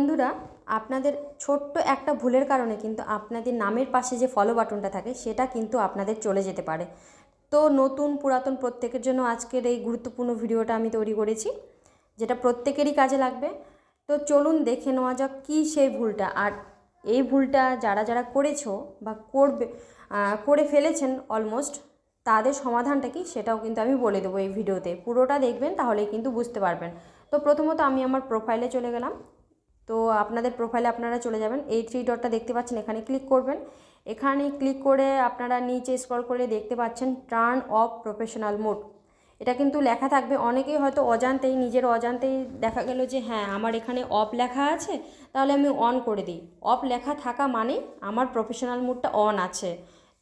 বন্ধুরা, আপনাদের ছোট্ট একটা ভুলের কারণে কিন্তু আপনাদের নামের পাশে যে ফলো বাটনটা থাকে, সেটা কিন্তু আপনাদের চলে যেতে পারে। তো নতুন, পুরাতন প্রত্যেকের জন্য আজকের এই গুরুত্বপূর্ণ ভিডিওটা আমি তৈরি করেছি, যেটা প্রত্যেকেরই কাজে লাগবে। তো চলুন দেখে নেওয়া যাক কী সেই ভুলটা। আর এই ভুলটা যারা যারা করেছ বা করবে করে ফেলেছেন অলমোস্ট তাদের সমাধানটা কি সেটাও কিন্তু আমি বলে দেবো এই ভিডিওতে। পুরোটা দেখবেন, তাহলেই কিন্তু বুঝতে পারবেন। তো প্রথমত আমি আমার প্রোফাইলে চলে গেলাম। তো আপনাদের প্রোফাইলে আপনারা চলে যাবেন। এই থ্রি ডটটা দেখতে পাচ্ছেন, এখানে ক্লিক করবেন। এখানে ক্লিক করে আপনারা নিচে স্ক্রল করে দেখতে পাচ্ছেন টার্ন অফ প্রফেশনাল মোড এটা কিন্তু লেখা থাকবে, অনেকেই হয়তো অজান্তেই, নিজের অজান্তেই দেখা গেল যে হ্যাঁ আমার এখানে অফ লেখা আছে, তাহলে আমি অন করে দিই। অফ লেখা থাকা মানে আমার প্রফেশনাল মোডটা অন আছে।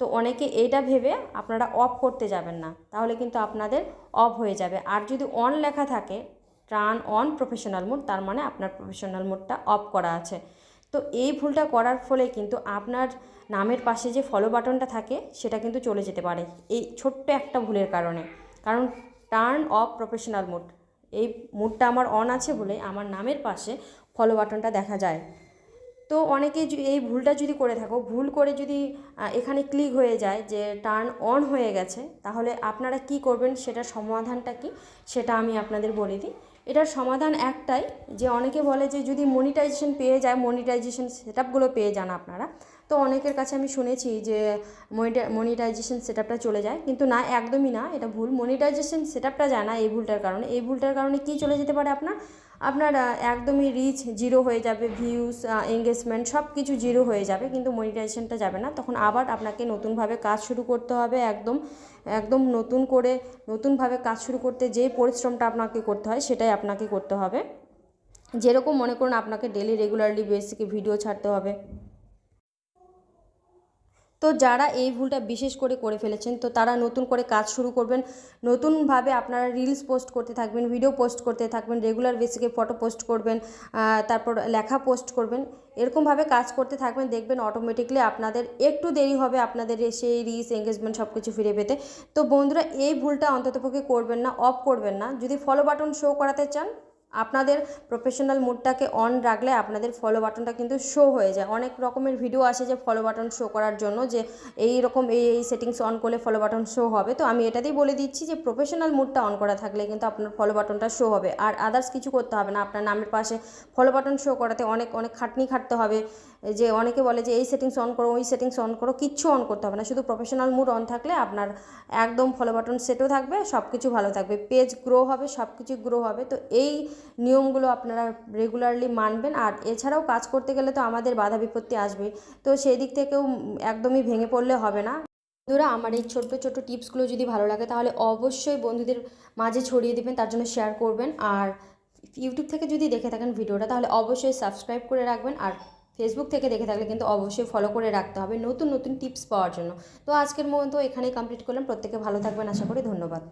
তো অনেকে এইটা ভেবে আপনারা অফ করতে যাবেন না, তাহলে কিন্তু আপনাদের অফ হয়ে যাবে। আর যদি অন লেখা থাকে টার্ন অন প্রফেশনাল মোড, তার মানে আপনার প্রফেশনাল মোডটা অফ করা আছে। তো এই ভুলটা করার ফলে কিন্তু আপনার নামের পাশে যে ফলো বাটনটা থাকে, সেটা কিন্তু চলে যেতে পারে। এই ছোট্ট একটা ভুলের কারণে। কারণ টার্ন অফ প্রফেশনাল মোড, এই মোডটা আমার অন আছে বলে আমার নামের পাশে ফলো বাটনটা দেখা যায়। তো অনেকে এই ভুলটা যদি করে থাকো, ভুল করে যদি এখানে ক্লিক হয়ে যায় যে টার্ন অন হয়ে গেছে, তাহলে আপনারা কি করবেন, সেটার সমাধানটা কি, সেটা আমি আপনাদের বলে দিই। এটার সমাধান একটাই, যে অনেকে বলে যে যদি মনিটাইজেশন পেয়ে যায় মনিটাইজেশন সেটআপগুলো পেয়ে যান আপনারা। তো অনেকের কাছে আমি শুনেছি যে মনিটাইজেশন সেটআপটা চলে যায়, কিন্তু না, একদমই না, এটা ভুল। মনিটাইজেশন সেটআপটা যায় না এই ভুলটার কারণে। এই ভুলটার কারণে কি চলে যেতে পারে আপনার? আপনার একদমই রিচ জিরো হয়ে যাবে ভিউস এঙ্গেজমেন্ট সব কিছু জিরো হয়ে যাবে, কিন্তু মনিটাইজেশনটা যাবে না। তখন আবার আপনাকে নতুনভাবে কাজ শুরু করতে হবে, একদম একদম নতুন করে, নতুনভাবে কাজ শুরু করতে যে পরিশ্রমটা আপনাকে করতে হয়, সেটাই আপনাকে করতে হবে। যেরকম মনে করুন আপনাকে ডেলি রেগুলারলি বেসিকে ভিডিও ছাড়তে হবে। তো যারা এই ভুলটা বিশেষ করে করে ফেলেছেন, তো তারা নতুন করে কাজ শুরু করবেন। নতুনভাবে আপনারা রিলস পোস্ট করতে থাকবেন ভিডিও পোস্ট করতে থাকবেন রেগুলার বেসিকে ফটো পোস্ট করবেন তারপর লেখা পোস্ট করবেন। এরকমভাবে কাজ করতে থাকবেন, দেখবেন অটোমেটিকলি আপনাদের একটু দেরি হবে আপনাদের সেই রিচ এঙ্গেজমেন্ট সব কিছু ফিরে পেতে। তো বন্ধুরা, এই ভুলটা অন্ততপক্ষে করবেন না অফ করবেন না। যদি ফলো বাটন শো করাতে চান আপনাদের প্রফেশনাল মুডটাকে অন রাখলে আপনাদের ফলো বাটনটা কিন্তু শো হয়ে যায়। অনেক রকমের ভিডিও আসে যে ফলো বাটন শো করার জন্য যে এই রকম এই এই সেটিংস অন করলে ফলো বাটন শো হবে। তো আমি এটাতেই বলে দিচ্ছি যে প্রফেশনাল মুডটা অন করা থাকলে কিন্তু আপনার ফলো বাটনটা শো হবে। আর আদার্স কিছু করতে হবে না। আপনার নামের পাশে ফলো বাটন শো করাতে অনেক অনেক খাটনি খাটতে হবে। যে অনেকে বলে যে এই সেটিংস অন করো, ওই সেটিংস অন করো, কিচ্ছু অন করতে হবে না। শুধু প্রফেশনাল মুড অন থাকলে আপনার একদম ফলো বাটন সেটও থাকবে সব কিছু ভালো থাকবে। পেজ গ্রো হবে সব কিছু গ্রো হবে। তো এই নিয়মগুলো আপনারা রেগুলারলি মানবেন। আর এছাড়াও কাজ করতে গেলে তো আমাদের বাধা বিপত্তি আসবে তো সেই দিক থেকেও একদমই ভেঙে পড়লে হবে না। বন্ধুরা, আমার এই ছোট্ট ছোট্ট টিপসগুলো যদি ভালো লাগে, তাহলে অবশ্যই বন্ধুদের মাঝে ছড়িয়ে দিবেন, তার জন্য শেয়ার করবেন। আর ইউটিউব থেকে যদি দেখে থাকেন ভিডিওটা, তাহলে অবশ্যই সাবস্ক্রাইব করে রাখবেন। আর ফেসবুক থেকে দেখে থাকলে কিন্তু অবশ্যই ফলো করে রাখতে হবে নতুন নতুন টিপস পাওয়ার জন্য। তো আজকের মতো এখানেই কমপ্লিট করলাম। প্রত্যেকে ভালো থাকবেন, আশা করি ধন্যবাদ।